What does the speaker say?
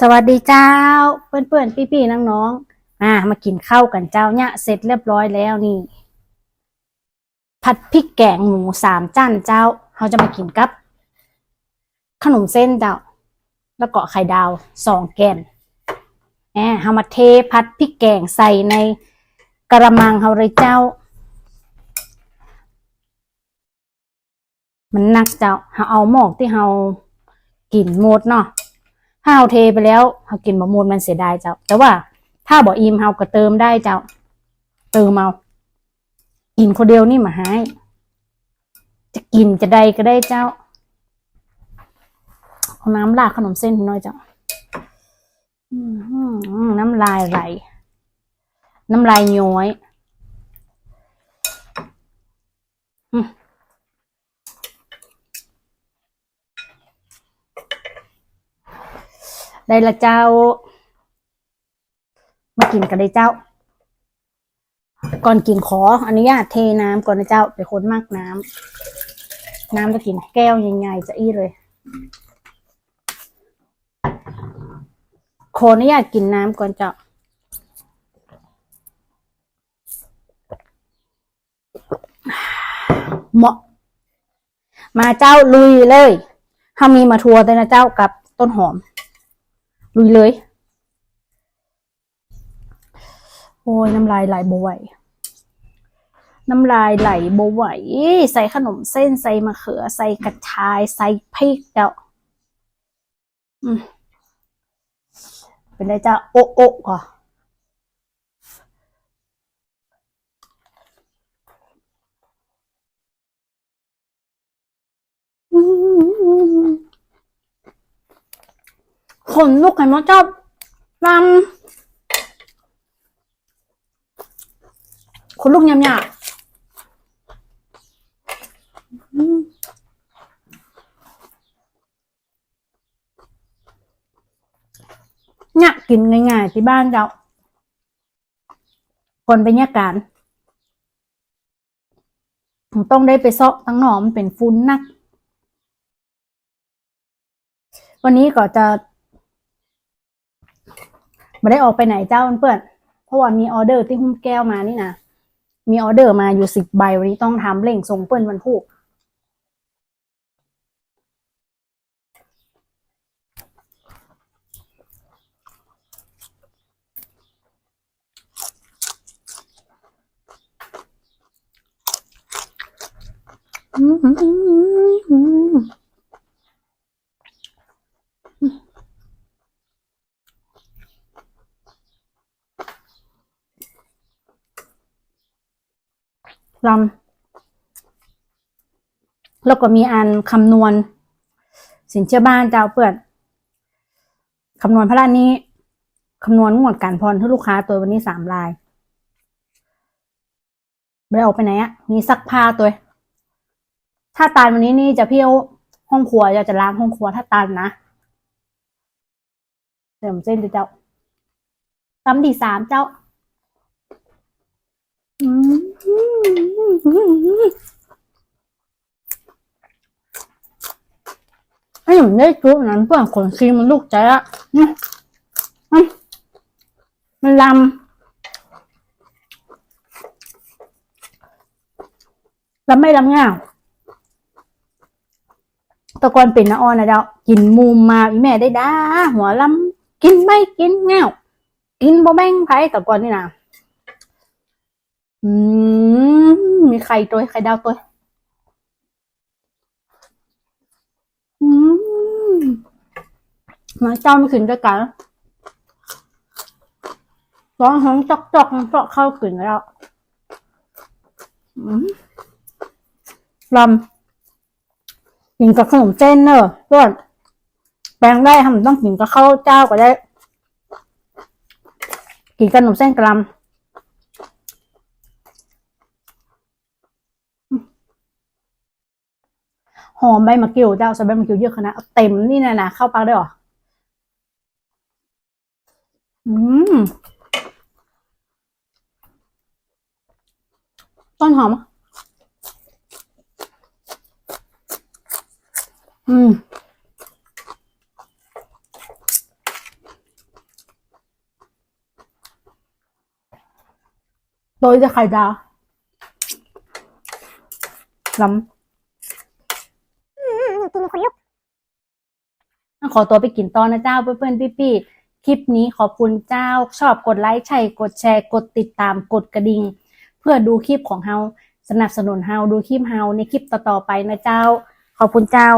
สวัสดีเจ้า เพื่อนเพื่อนพี่พี่น้องๆอ่า มากินข้าวกันเจ้าเนี่ยเสร็จเรียบร้อยแล้วนี่ ผัดพริกแกงหมูสามจานเจ้าเราจะมากินกับ ขนมเส้นเจ้า แล้วก็ไข่ดาวสองแกนแหมเรามาเทผัดพริกแกงใส่ในกระมังเราเลยเจ้า มันหนักเจ้าเราเอาหมอกที่เรากินหมดเนาะ ถ้าเราเทไปแล้วเรากินบะมูลมันเสียดายเจ้า แต่ว่าถ้าบ่อิ่มเราก็เติมได้เจ้า เติมเอากินคนเดียวนี่มาหายจะกินจะใดก็ได้เจ้าเอาน้ำราดขนมเส้นหน่อยเจ้าอืมน้ำลายไหลน้ำลายย้อยอืม ได้ละเจ้า มากินกันเลยเจ้า ก่อนกินขออนุญาตเทน้ำก่อนนะเจ้าไปคนมากน้ำน้ำจะกินแก้วใหญ่ๆจะอี้เลยขออนุญาตกินน้ำก่อนเจ้าเหมาะ มาเจ้าลุยเลยถ้ามีมาทัวร์แต่นะเจ้ากับต้นหอม ลุยเลย โอ้ยน้ำลายไหลบไหวน้ำลายไหลบไหวใส่ขนมเส้นใส่มะเขือ ใส่กระชาย ใส่พริกเจ้าอืมเป็นไรจ้าโอ๊ะโอ๊ะก่อนอืม ขนลุกเห็นไหมเจ้าลำขนลุกยำหยาบอืมเนี่ยกินง่ายๆที่บ้านเจ้าคนไปเนี่ยการต้องได้ไปซาะตั้งหนอมเป็นฟุ้นนัก วันนี้ก็จะ ไม่ได้ออกไปไหนเจ้าเพื่อนเพราะว่ามีออเดอร์ที่หุ้มแก้วมานี่นะมีออเดอร์มาอยู่สิบใบวันนี้ต้องทำเร่งส่งเปิ้นวันพุธอืม ลำแล้วก็มีอันคำนวณ สินเชื่อบ้านเจ้าเปิดคำนวณพระราชนี้คำนวณงวดการพรให้ลูกค้าตัววันนี้สามลายไม่ได้ออกไปไหนอะมีซักผ้าตัว ถ้าตานวันนี้นี่จะเพี่ยวห้องครัวจะจะล้างห้องครัวถ้าตานนะเติมเส้นเจ้าตำดีสามเจ้า อื มไอ้หนุ่มได้จุ๊นั้นเพื่อนขนซีมันลูกใจอะมันลำลำไม่ลำง่าตะกอนเป็นนะออนนะเจ้ากินมุมมาอีแม่ได้ด้าหัวลำกินไม่กินง่าวกินบ่แบ่งไผแตะกอนนี่นะอืม มีไข่ตัวไข่ดาวตัวอืมมาเจ้าไม่ขึ้นด้วยกันร้องห้องจอกจอกๆจอกเข้าขึ้นแล้วลำกินกับขนมเส้นเนอะเพื่อนแปลงได้ทำต้องกินกับข้าวเจ้าก็ได้ กินกับขนมเส้นกะลำ อมใบมะเกียวเจ้าใส่ใบมะเกียวเยอะขนาดเต็มนี่นะนะเข้าปากได้หรออืมต้นหอม อืมโดยจะไข่ดาวล้ำ กินคนลุกขอตัวไปกินตอนนะเจ้าเพื่อนๆพี่ๆคลิปนี้ขอบคุณเจ้าชอบกดไลค์ใช่กดแชร์กดติดตามกดกระดิ่งเพื่อดูคลิปของเฮาสนับสนุนเฮาดูคลิปเฮาในคลิปต่อๆไปนะเจ้า ขอบคุณเจ้า